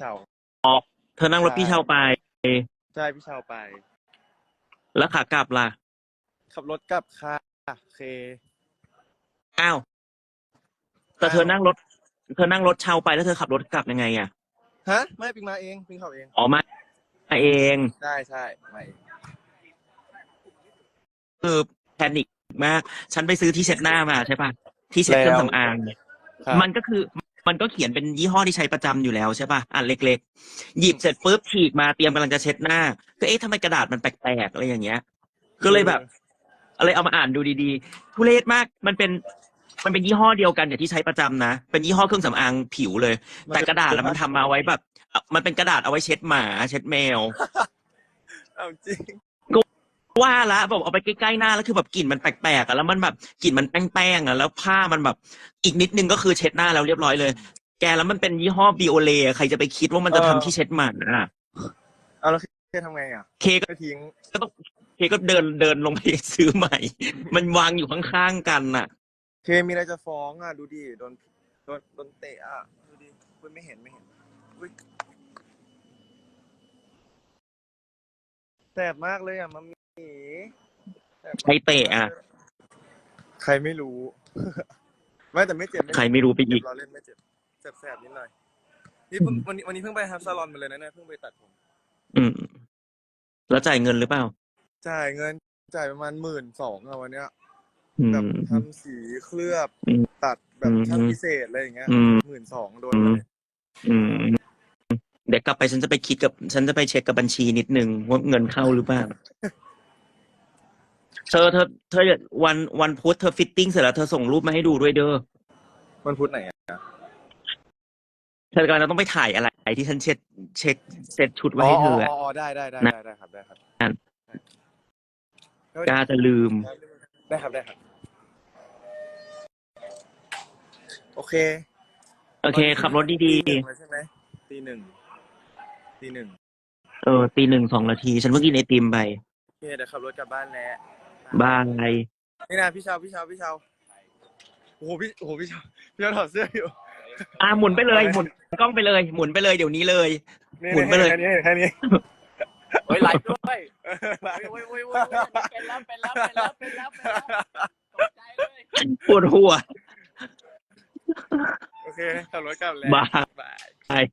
เชาเธอนั่งรถพี่เชาไป ใช่พี่เชาไป แล้วขากลับล่ะ ขับรถกลับค่ะเค อ้าว แต่เธอนั่งรถ เธอนั่งรถเชาไปแล้วเธอขับรถกลับยังไงอะ ฮะ ไม่ปิงมาเองปิงขับเอง อ๋อมามาเองใช่ใช่มาเองคือแพนิคมาก ฉันไปซื้อที่เช็ดหน้ามาใช่ปะที่เช็ดเครื่องสำอาง ครับ มันก็คือ มันก็เขียนเป็นยี่ห้อที่ใช้ประจำอยู่แล้วใช่ปะอันเล็กๆ หยิบเสร็จปุ๊บฉีกมาเตรียมกำลังจะเช็ดหน้า ก็เอ๊ะทำไมกระดาษมันแปลกๆอะไรอย่างเงี้ย ก็เลยแบบอะไรเอามาอ่านดูดีๆ ทุเรศมาก มันเป็น มันเป็นยี่ห้อเดียวกันอย่างที่ใช้ประจำนะ เป็นยี่ห้อเครื่องสำอางผิวเลย แต่กระดาษแล้วมันทำมาไว้แบบ มันเป็นกระดาษเอาไว้เช็ดหมา เช็ดแมวเอาจริง ว่าละแบบเอาไปใกล้ๆหน้าแล้วคือแบบกลิ่นมันแปลกๆอะแล้วมันแบบกลิ่นมันแป้งๆอะแล้วผ้ามันแบบอีกนิดนึงก็คือเช็ดหน้าแล้วเรียบร้อยเลย แกแล้วมันเป็นยี่ห้อบิโอเลใครจะไปคิดว่ามันจะทำที่เช็ดหมาอะเอาแล้วเคทำไงอะ เคก็ก็ทิ้งเคก็เดินเดินลงไปซื้อใหม่ มันวางอยู่ข้างๆกันน่ะ เคมีอะไรจะฟ้องอะ ดูดิโดนโดนโดนเตะอะดูดิอุ๊ยไม่เห็นไม่เห็นอุ๊ยแสบมากเลยอะมัมมี่แสบมาก ใครเตะอะ ใครไม่รู้ ไม่แต่ไม่เจ็บใครไม่รู้ไปอีก เราเล่นไม่เจ็บแสบๆนิดหน่อยนี่เพิ่งวันนี้วันนี้เพิ่งไปทำซาลอนมาเลยนะเนี่ยเพิ่งไปตัดผมอืม แล้วจ่ายเงินหรือเปล่า จ่ายเงินจ่ายประมาณหมื่นสองอะวันเนี้ยอืแบบมทำสีเคลือบอืมตัดแบบอืมช่างพิเศษอะไรอย่างเงี้ยอืม หมื่นสองโดนเลยอืม เดี๋ยวกลับไปฉันจะไปคิดกับ ฉันจะไปเช็คกับบัญชีนิดนึงว่าเงินเข้าหรือเปล่า เธอเธอเธอวันวันพุธเธอฟิตติ้งเสร็จแล้วเธอส่งรูปมาให้ดูด้วยเด้อมันพุธไหนอะเธอกำลังจะต้องไปถ่ายอะไรที่ฉันเช็ดเช็คเซ็ตชุดไว้ให้เธออะอ๋อได้ได้ได้นะได้ได้ครับได้ครับนั่นได้กล้าจะลืม ได้ครับได้ครับ โอเคโอเค ขับรถดีตีหนึ่งแล้วใช่ไหมตีหนึ่งตีหนึ่งๆเออตีหนึ่งสองนาที ฉันเพิ่งกินไอติมไป โอเคเดี๋ยวขับรถกลับบ้านแล้ว บายนี่นะพี่เชาวพี่เชาวพี่เชาวโอ้โหพี่โอ้โหพี่เชาวพี่เชาวถอดเสื้ออยู่อะหมุนไปเลยหมุนกล้องไปเลย หมุนไปเลยเดี๋ยวนี้เลย หมุนไปเลยแค่นี้แค่นี้เฮ้ยไลฟ์ด้วยเออไลฟ์เว้ยเว้ยเว้ยเว้ยเป็นแล้วเป็นแล้วเป็นแล้วเป็นแล้วเป็นแล้วตกใจเลยปวดหัวโอเคขับรถกลับแล้วบายบายบาย